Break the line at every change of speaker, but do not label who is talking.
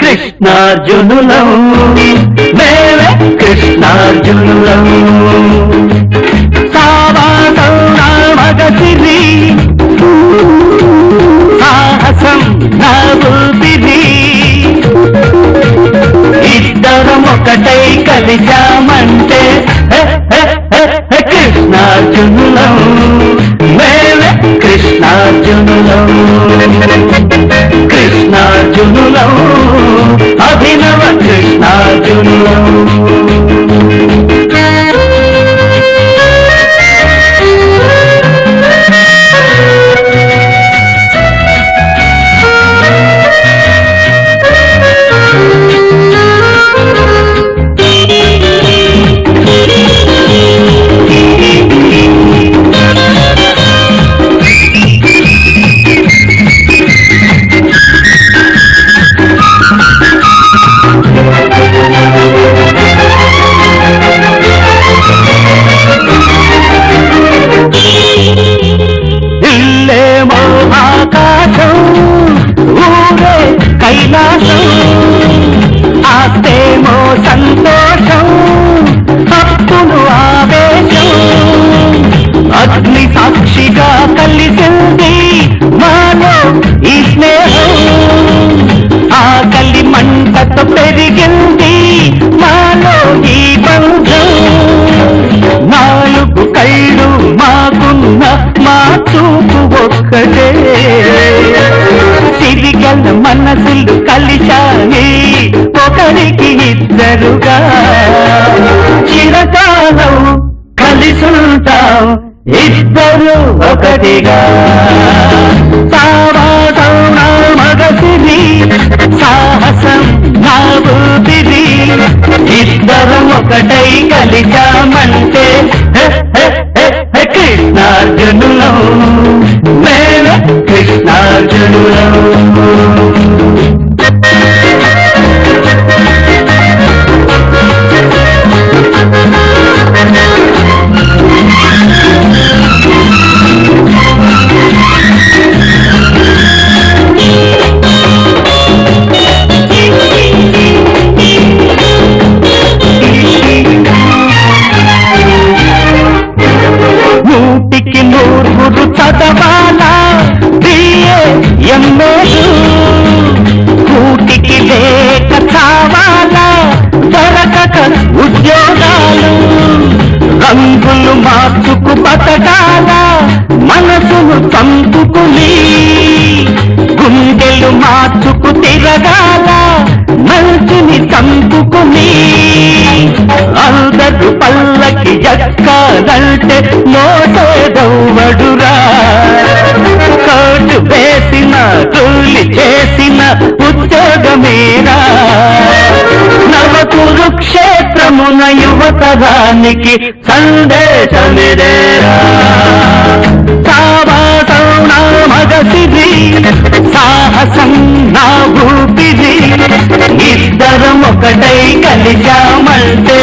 కృష్ణార్జునులం మేమే కృష్ణార్జునులం. మనమందరం ఒకటై కలిశామంటే కృష్ణార్జునులం. మేమే కృష్ణార్జునులం. కృష్ణార్జునులం. అభినవ కృష్ణార్జునులం. విలాసం ఆస్తేమో సంతోషం అప్పులు ఆవేశం. అగ్ని సాక్షిగా కలిసింది మాలో ఈ స్నేహం. ఆకలి మంటతో పెరిగింది మాలో ఈ బంధం. నాలుగు కళ్ళు మాకున్న మా చూపు ఒక్కటే. సిరిగల మనసులు కలిశాయి. ఒకరికి ఇద్దరుగా. చిరకాలం కలిసుంటాం. ఇద్దరు ఒకటిగా. సావాసం నూరుగురు చదవాలా కూటికి లేక చావాలా దొరకక ఉద్యోగాలు. రంగులు మార్చుకు బతకాల మనసును చంపుకుని గుండెలు మార్చుకు తిరగాల మనసుని చంపుకుని అందరు పల్లకి ఎక్కాలంటే నోట ఉద్యోగమేరా నవ కురుక్షేత్రమున యువతరానికి సందేశమిదేరా సావాసం నా మగసిరి సాహసం నా భూపిది ఇద్దరం ఒకటై కలిశామంటే